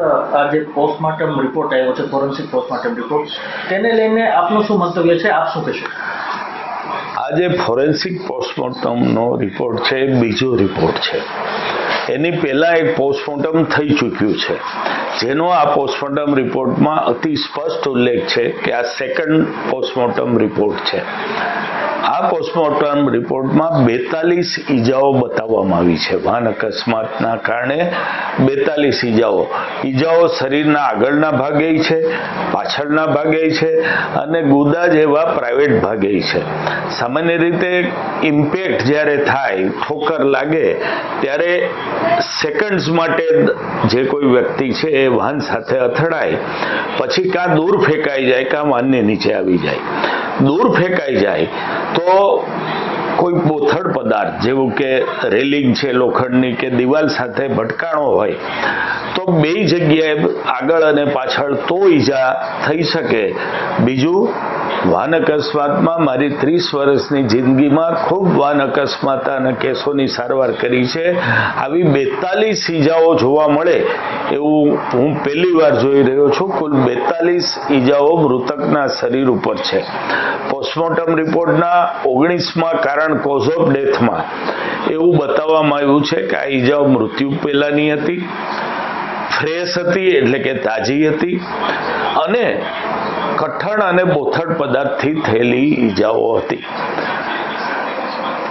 આ જે postmortem report આવ્યો છે, ફોરેન્સિક પોસ્ટમોર્ટમ રિપોર્ટ, તેને લઈને આપનું શું મંતવ્ય છે? આપ શું કહેશો? આ જે ફોરેન્સિક પોસ્ટમોર્ટમનો રિપોર્ટ છે બીજો રિપોર્ટ છે. એની પહેલાં એક પોસ્ટમોર્ટમ થઈ ચૂક્યું છે. જેનો આ પોસ્ટમોર્ટમ રિપોર્ટમાં અતિ સ્પષ્ટ ઉલ્લેખ છે કે આ સેકન્ડ પોસ્ટમોર્ટમ રિપોર્ટ છે. પોસ્ટમોર્ટમ રિપોર્ટમાં બેતાલીસ ઈજાઓ બતાવવામાં આવી છે. વાહન અકસ્માતના કારણે બેતાલીસ ઈજાઓ. ઈજાઓ શરીરના આગળના ભાગે છે, પાછળના ભાગે છે અને ગુદા જેવા પ્રાઇવેટ ભાગે છે. સામાન્ય રીતે ઇમ્પેક્ટ જ્યારે થાય, ઠોકર લાગે, ત્યારે સેકન્ડ્સ માટે જે કોઈ વ્યક્તિ છે એ વાહન સાથે અથડાય, પછી કાં દૂર ફેંકાઈ જાય, કાં વાહનની નીચે આવી જાય. દૂર ફેંકાઈ જાય, તો કોઈ બોથડ પદાર્થ, જેવું કે રેલિંગ છે લોખંડની કે દિવાલ સાથે ભટકાણો હોય, તો બે જગ્યાએ આગળ અને પાછળ તો ઈજા થઈ શકે. બીજું વાહન અકસ્માતમાં મારી ત્રીસ વર્ષની જિંદગીમાં ખૂબ વાન અકસ્માત અને કેસોની સારવાર કરી છે. આવી બેતાલીસ ઈજાઓ જોવા મળે એવું હું પહેલી વાર જોઈ રહ્યો છું. કુલ બેતાલીસ ઈજાઓ મૃતકના શરીર ઉપર છે. પોસ્ટમોર્ટમ રિપોર્ટના ઓગણીસમાં કારણ કોઝ ઓફ ડેથમાં. એવું બતાવવામાં આવ્યું છે કે આ ઈજાઓ મૃત્યુ પહેલાંની હતી. ફ્રેશ હતી એટલે કે તાજી હતી. અને કઠણ અને બોથડ પદાર્થથી થયેલી ઈજાઓ હતી.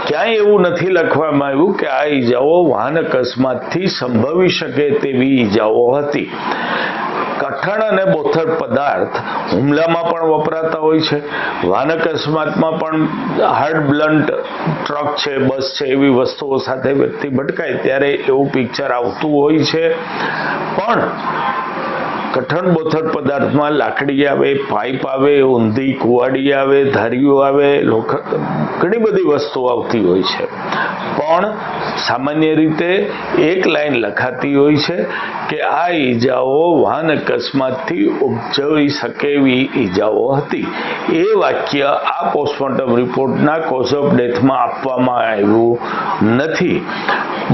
ક્યાંય એવું નથી લખવામાં આવ્યું કે આ ઈજાઓ વાહન અકસ્માતથી સંભવી શકે તેવી ઈજાઓ હતી. કઠણ અને બોથડ પદાર્થ હુમલામાં પણ વપરાતા હોય છે. વાહન અકસ્માતમાં પણ હાર્ડ બ્લન્ટ ટ્રક છે, બસ છે એવી વસ્તુઓ સાથે વ્યક્તિ ભટકાય ત્યારે એવું પિક્ચર આવતું હોય છે. પણ કઠણ બોથડ પદાર્થમાં લાકડી આવે, પાઇપ આવે, ઊંધી કુવાડી આવે, ધારીઓ આવે, લોખંડ, ઘણી બધી વસ્તુઓ આવતી હોય છે. પણ સામાન્ય રીતે એક લાઈન લખાતી હોય છે કે આ ઈજાઓ વાહન અકસ્માતથી ઉપજવી શકે એવી ઈજાઓ હતી. એ વાક્ય આ પોસ્ટમોર્ટમ રિપોર્ટના કોઝ ઓફ ડેથમાં આપવામાં આવ્યું નથી.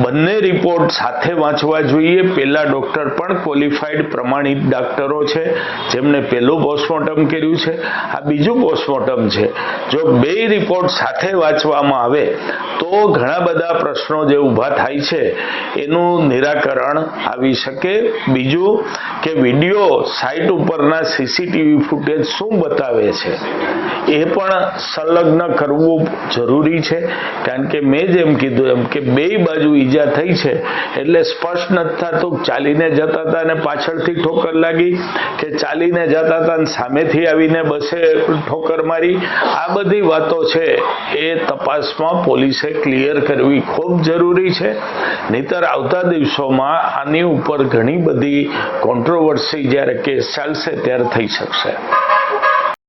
બંને રિપોર્ટ સાથે વાંચવા જોઈએ. પેલા ડોક્ટર પણ ક્વોલિફાઈડ પ્રમાણિત ડોક્ટરો છે જેમણે પહેલું પોસ્ટમોર્ટમ કર્યું છે આ બીજું પોસ્ટમોર્ટમ છે. જો બે રિપોર્ટ સાથે વાંચવામાં આવે, તો ઘણા બધા પ્રશ્નો જે ઊભા થાય છે, એનું નિરાકરણ આવી શકે. બીજું કે વીડિયો સાઇટ ઉપરના સીસીટીવી ફૂટેજ શું બતાવે છે? એ પણ સંલગ્ન કરવું જરૂરી છે. કારણ કે મેં જેમ કીધું એમ કે બે બાજુ ઈજા થઈ છે, એટલે સ્પષ્ટ નથી થતું. ચાલીને જતા હતા અને પાછળથી ઠોકર લાગી કે ચાલીને જતા હતા અને સામેથી આવીને બસે ઠોકર મારી. આ બધી વાતો છે, એ તપાસમાં પોલીસે ક્લિયર કરવી ખૂબ જરૂરી છે. નહીતર આવતા દિવસોમાં આની ઉપર ઘણી બધી કોન્ટ્રોવર્સી જ્યારે કેસ ચાલશે, ત્યારે થઈ શકશે.